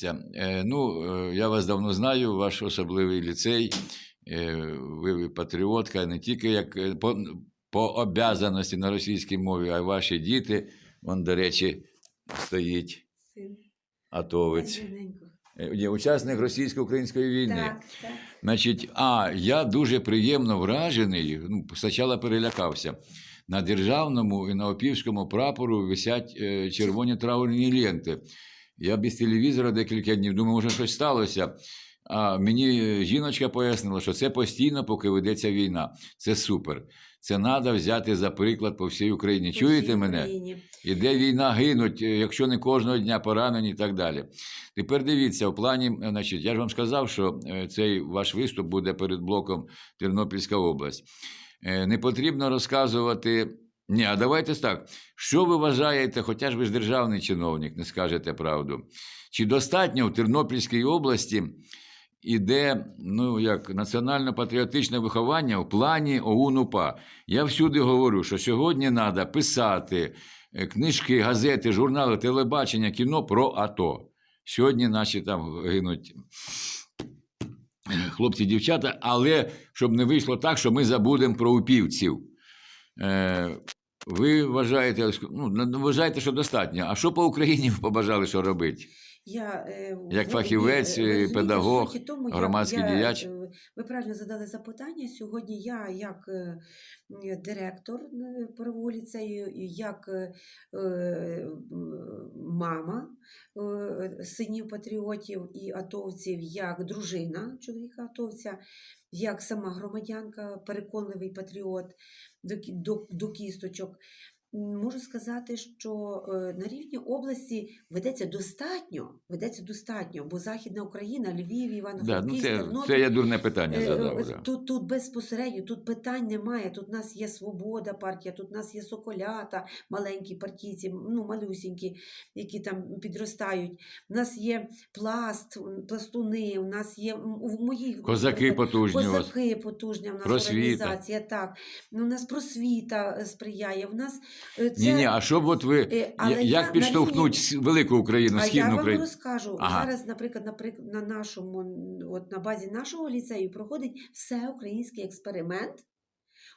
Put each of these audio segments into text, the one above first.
Дивіться, е, ну, е, я вас давно знаю, ваш особливий ліцей. е, Ви, патріотка не тільки як по, по обязаності на російській мові, а й ваші діти. Вон, до речі, стоїть атовець. Є Учасник російсько-української війни. Так, так. Значить, а я дуже приємно вражений. Ну, спочатку перелякався. На державному і на опівському прапору висять червоні траурні ленти. Я без телевізора декілька днів думаю, може щось сталося. А мені жіночка пояснила, що це постійно, поки ведеться війна. Це супер. Це треба взяти за приклад по всій Україні. По Чуєте всій мене? Україні. Іде війна, гинуть, е, якщо не кожного дня поранені і так далі. Тепер дивіться, в плані, е, значить, я ж вам сказав, що е, цей ваш виступ буде перед блоком Тернопільська область. Не потрібно розказувати. Ні, а давайте так. Що ви вважаєте, хоча ж ви ж державний чиновник, не скажете правду? Чи достатньо в Тернопільській області іде ну, як, національно-патріотичне виховання в плані ОУН-УПА? Я всюди говорю, що сьогодні треба писати е, книжки, газети, журнали, телебачення, кіно про АТО. Сьогодні наші там гинуть е, хлопці, дівчата, але щоб не вийшло так, що ми забудемо про упівців. Е, ви вважаєте, ну, на- вважаєте, що достатньо. А що по Україні ви побажали, що робити? Я, е, Як фахівець, е, педагог, тому, громадський я, діяч. е, Ви правильно задали запитання. Сьогодні я, як е, директор е, Парового ліцею, як е, мама е, синів патріотів і атовців, як дружина чоловіка атовця, як сама громадянка, переконливий патріот до, до, до кісточок. Можу сказати, що е, на рівні області ведеться достатньо, ведеться достатньо, бо Західна Україна, Львів, Да, ну це, Тернопіль, це я дурне питання Е, задав. е, Тут, тут безпосередньо, тут питань немає. Тут у нас є Свобода партія, тут у нас є Соколята, маленькі партійці, ну, малюсінькі, які там підростають. У нас є пласт, пластуни, у нас є в моїй Козаки потужні у. Козаки потужня в нас Просвіта. організація. Так. Ну, у нас просвіта сприяє. В нас це... Ні, ні, а що б от ви, Е, але я- я як підштовхнуть рівні- велику Україну, А я вам Україну? розкажу. Ага. Зараз, наприклад, наприклад, на нашому, от на базі нашого ліцею проходить всеукраїнський експеримент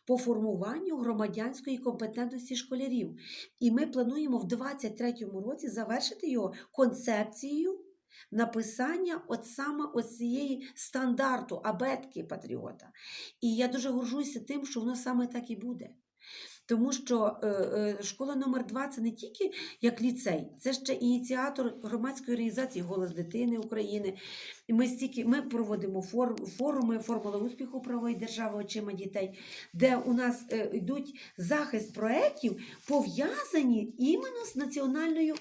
по формуванню громадянської компетентності школярів. І ми плануємо в 2023 році завершити його концепцією написання от саме от цієї стандарту абетки патріота. І я дуже горжуся тим, що воно саме так і буде. Тому що е, е, школа номер 2 це не тільки як ліцей, це ще ініціатор громадської організації Голос дитини України. Ми стільки ми проводимо фор, форуми Формула успіху правої держави очима дітей, де у нас е, йдуть захист проєктів, пов'язані іменно з національною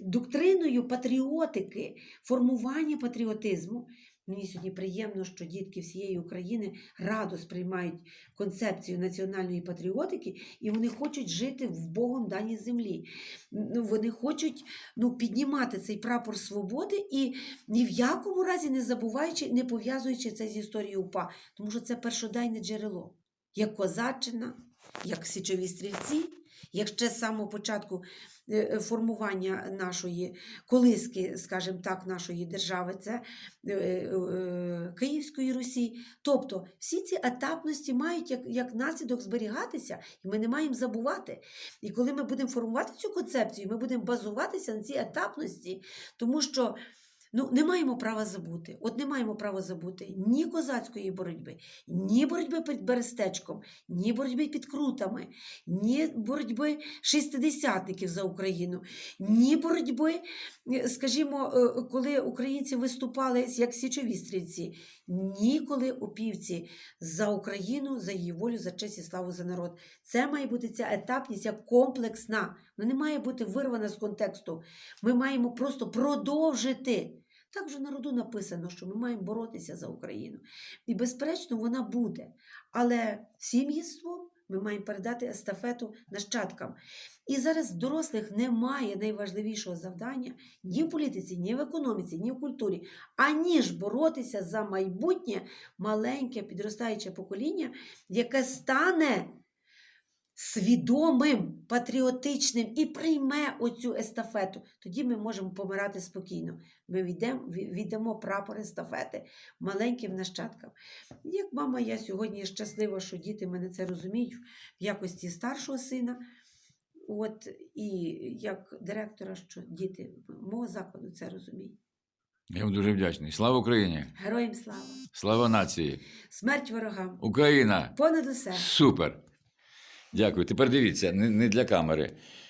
доктриною патріотики, формування патріотизму. Мені сьогодні приємно, що дітки всієї України радо сприймають концепцію національної патріотики, і вони хочуть жити в Богом даній землі. Ну, Вони хочуть ну, піднімати цей прапор свободи і ні в якому разі не забуваючи, не пов'язуючи це з історією УПА, тому що це першодайне джерело, як козаччина, як січові стрільці, як ще з самого початку е, е, формування нашої колиски, скажімо так, нашої держави, це е, Київської Русі. Тобто всі ці етапності мають як, як наслідок зберігатися, і ми не маємо забувати. І коли ми будемо формувати цю концепцію, ми будемо базуватися на цій етапності, тому що. Ну, не маємо права забути. От не маємо права забути ні козацької боротьби, ні боротьби під Берестечком, ні боротьби під Крутами, ні боротьби шістидесятників за Україну, ні боротьби, скажімо, е, коли українці виступали як січові стрільці, ні коли опівці за Україну, за її волю, за честь і славу за народ. Це має бути ця етапність як комплексна. Вона не має бути вирвана з контексту. Ми маємо просто продовжити. Так вже народу написано, що ми маємо боротися за Україну. І, безперечно, вона буде. Але сім'їством ми маємо передати естафету нащадкам. І зараз дорослих немає найважливішого завдання ні в політиці, ні в економіці, ні в культурі, аніж боротися за майбутнє маленьке підростаюче покоління, яке стане свідомим, патріотичним і прийме оцю естафету, тоді ми можемо помирати спокійно. Ми віддамо, прапор естафети маленьким нащадкам. Як мама, я сьогодні щаслива, що діти мене це розуміють в якості старшого сина. От, і як директора, що діти мого закладу це розуміють. Я вам дуже вдячний. Слава Україні! Героям слава! Слава нації! Смерть ворогам! Україна! Понад усе! Супер! Дякую. Тепер дивіться, не, для камери.